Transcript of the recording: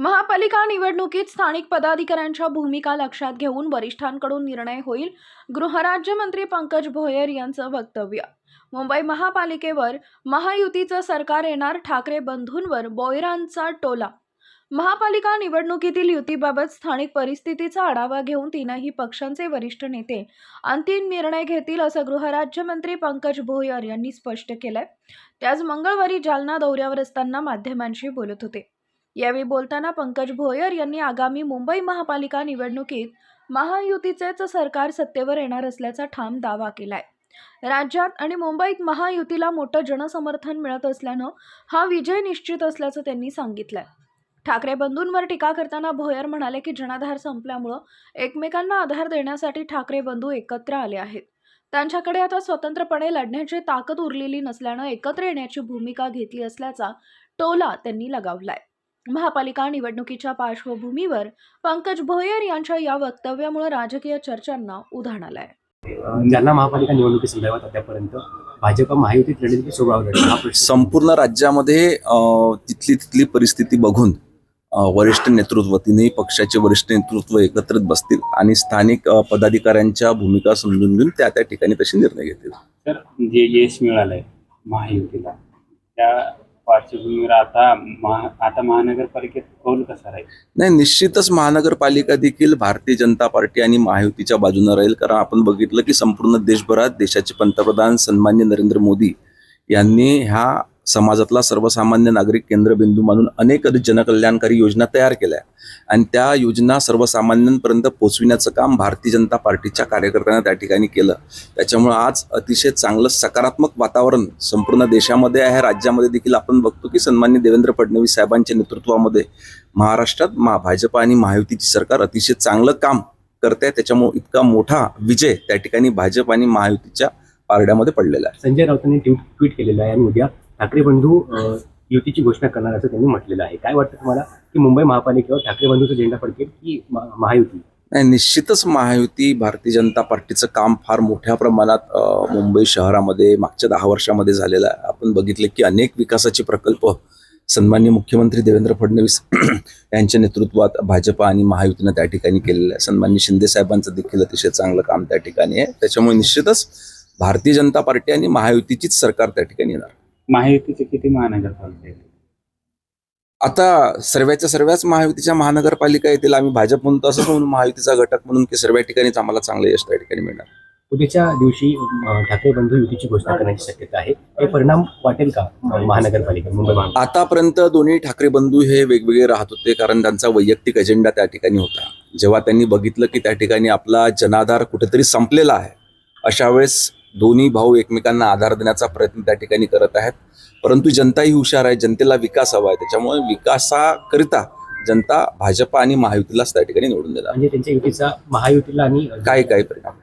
महापालिका निवडणुकीत स्थानिक पदाधिकाऱ्यांच्या भूमिका लक्षात घेऊन वरिष्ठांकडून निर्णय होईल गृहराज्यमंत्री पंकज भोयर यांचं वक्तव्य. मुंबई महापालिकेवर महायुतीचं सरकार येणार ठाकरे बंधूंवर बोयरांचा टोला. महापालिका निवडणुकीतील युतीबाबत स्थानिक परिस्थितीचा आढावा घेऊन तीनही पक्षांचे वरिष्ठ नेते अंतिम निर्णय घेतील असं गृहराज्यमंत्री पंकज भोयर यांनी स्पष्ट केलंय. त्याच मंगळवारी जालना दौऱ्यावर असताना माध्यमांशी बोलत होते. यावेळी बोलताना पंकज भोयर यांनी आगामी मुंबई महापालिका निवडणुकीत महायुतीचेच सरकार सत्तेवर येणार असल्याचा ठाम दावा केलाय. राज्यात आणि मुंबईत महायुतीला मोठं जनसमर्थन मिळत असल्यानं हा विजय निश्चित असल्याचं त्यांनी सांगितलंय. ठाकरे बंधूंवर टीका करताना भोयर म्हणाले की जनाधार संपल्यामुळं एकमेकांना आधार देण्यासाठी ठाकरे बंधू एकत्र आले आहेत. त्यांच्याकडे आता स्वतंत्रपणे लढण्याची ताकद उरलेली नसल्यानं एकत्र येण्याची भूमिका घेतली असल्याचा टोला त्यांनी लगावलाय. महापालिका निवडणुकीच्या पार्श्वभूमीवर पंकज भोयर यांच्या या वक्तव्यामुळे राजकीय चर्चांना उधाण आलंय. जालना महापालिका निवडणुकीसंदर्भात आतापर्यंत भाजप महायुतीत लढेल की सोबत लढेल प्रश्न संपूर्ण राज्यामध्ये तिथली तिथली परिस्थिती बघून वरिष्ठ नेतृत्व तिन्ही पक्षाचे वरिष्ठ नेतृत्व एकत्रित बसतील आणि स्थानिक पदाधिकाऱ्यांच्या भूमिका समजून घेऊन त्या त्या ठिकाणी तसे निर्णय घेतील. तर जे यश मिळालंय महायुतीला त्या पार्श्वभूमीवर आता महा आता महानगरपालिकेत कौल कसा राहील? नाही निश्चितच महानगरपालिका देखील भारतीय जनता पार्टी आणि महायुतीच्या बाजूने राहील. कारण आपण बघितलं की संपूर्ण देशभरात देशाचे पंतप्रधान सन्मान्य नरेंद्र मोदी यांनी ह्या समाजातला सर्वसामान्य नागरिक केंद्रबिंदू मानून अनेक जनकल्याणकारी योजना तयार केल्या. आणि त्या योजना सर्वसामान्यांपर्यंत पोहोचविण्याचं काम भारतीय जनता पार्टीच्या कार्यकर्त्यांना त्या ठिकाणी केलं. त्याच्यामुळे आज अतिशय चांगलं सकारात्मक वातावरण संपूर्ण देशामध्ये आहे. राज्यामध्ये देखील आपण बघतो की सन्मान्य देवेंद्र फडणवीस साहेबांच्या नेतृत्वामध्ये महाराष्ट्रात मा भाजप आणि महायुतीची सरकार अतिशय चांगलं काम करते त्याच्यामुळे इतका मोठा विजय त्या ठिकाणी भाजप आणि महायुतीच्या पारड्यामध्ये पडलेला आहे. संजय राऊतांनी ट्विट ट्विट केलेलं आहे आणि उद्या ठाकरे बंधू युतीची घोषणा करणार असं त्यांनी म्हटलेलं आहे. काय वाटतं तुम्हाला की मुंबई महापालिकेवर ठाकरे बंधूचा झेंडा फडकेल की महायुती? नाही निश्चितच महायुती भारतीय जनता पार्टीचं काम फार मोठ्या प्रमाणात मुंबई शहरामध्ये मागच्या दहा वर्षामध्ये झालेलं आहे. आपण बघितले की अनेक विकासाचे प्रकल्प सन्मान्य मुख्यमंत्री देवेंद्र फडणवीस यांच्या नेतृत्वात भाजप आणि महायुतीनं त्या ठिकाणी केलेलं आहे. सन्मान्य शिंदे साहेबांचं देखील अतिशय चांगलं काम त्या ठिकाणी आहे. त्याच्यामुळे निश्चितच भारतीय जनता पार्टी आणि महायुतीचीच सरकार त्या ठिकाणी येणार. महायुतीचे किती महानगरपालिका आहेत? आता सर्वच्या सर्वच महायुतीच्या महानगरपालिका येतील. आम्ही भाजप म्हणतो असंच म्हणून महायुतीचा घटक म्हणून की सर्व ठिकाणीच आम्हाला चांगलं यश त्या ठिकाणी मिळणार. उद्याच्या दिवशी अं, ठाकरे बंधू युतीची घोषणा करण्याची शक्यता आहे. हे परिणाम वाटेल का अं, महानगरपालिका मुंबई महापालिका आतापर्यंत दोन्ही ठाकरे बंधू हे वेगवेगळे राहत होते कारण त्यांचा वैयक्तिक एजेंडा त्या ठिकाणी होता. जेव्हा त्यांनी बघितलं की त्या ठिकाणी आपला जनाधार कुठेतरी संपलेला आहे अशा वेळेस दोन्ही भाऊ एकमेकांना आधार देण्याचा प्रयत्न त्या ठिकाणी करत आहेत. परंतु जनताही हुशार आहे जनतेला विकास हवा आहे. त्याच्यामुळे विकासाकरिता जनता भाजप आणि महायुतीलाच त्या ठिकाणी निवडून देणार. म्हणजे त्यांच्या युतीचा महायुतीला आणि काही काही परिणाम